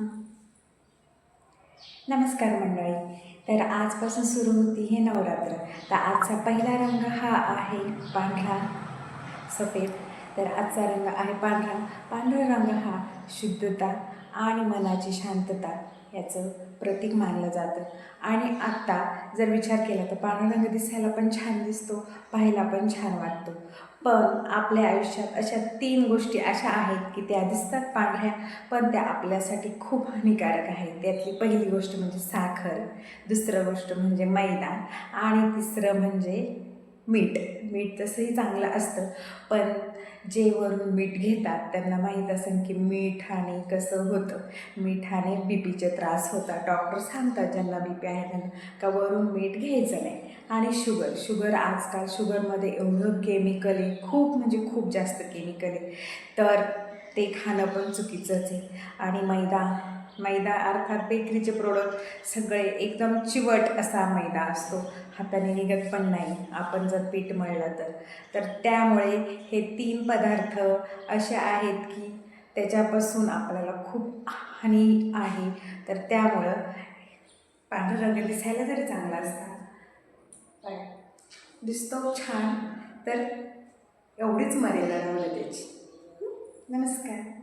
हां नमस्कार मंडळी. तर आजपासून सुरू होती हे नवरात्र. तर आजचा पहिला रंग हा आहे पांढरा. सफेद. तर आजचा रंग आहे पांढरा. पांढरा रंग हा शुद्धता आणि मनाची शांतता याचं प्रतीक मानलं जातं. आणि आत्ता जर विचार केला तर पांढरा रंग दिसायला पण छान दिसतो पाहायला पण छान वाटतो. पण आपल्या आयुष्यात अशा तीन गोष्टी अशा आहेत की त्या दिसतात पांढऱ्या पण त्या आपल्यासाठी खूप हानिकारक आहेत. त्यातली पहिली गोष्ट म्हणजे साखर दुसरं गोष्ट म्हणजे मैदा आणि तिसरं म्हणजे मीठ मीठ तसंही चांगलं असतं. पण जे वरून मीठ घेतात त्यांना माहीत असेल की मिठाने कसं होतं. मिठाने बी पीचे त्रास होतात. डॉक्टर सांगतात ज्यांना बी पी आहे त्यांना का वरून मीठ घ्यायचं नाही. आणि शुगर शुगर आजकाल शुगरमध्ये एवढं केमिकल आहे खूप म्हणजे खूप जास्त केमिकल आहे. तर ते खाणं पण चुकीचंच आहे. आणि मैदा मैदा अर्थात बेकरीचे प्रोडक्ट सगळे एकदम चिवट असा मैदा असतो. हाताने निघत पण नाही आपण जर पीठ मळलं तर. तर त्यामुळे हे तीन पदार्थ असे आहेत की त्याच्यापासून आपल्याला खूप हानी आहे. तर त्यामुळं पांढरा रंग दिसायला जरी चांगला असता. पण दिसतो छान. तर एवढीच मर्यादा लावलं त्याची. नमस्कार.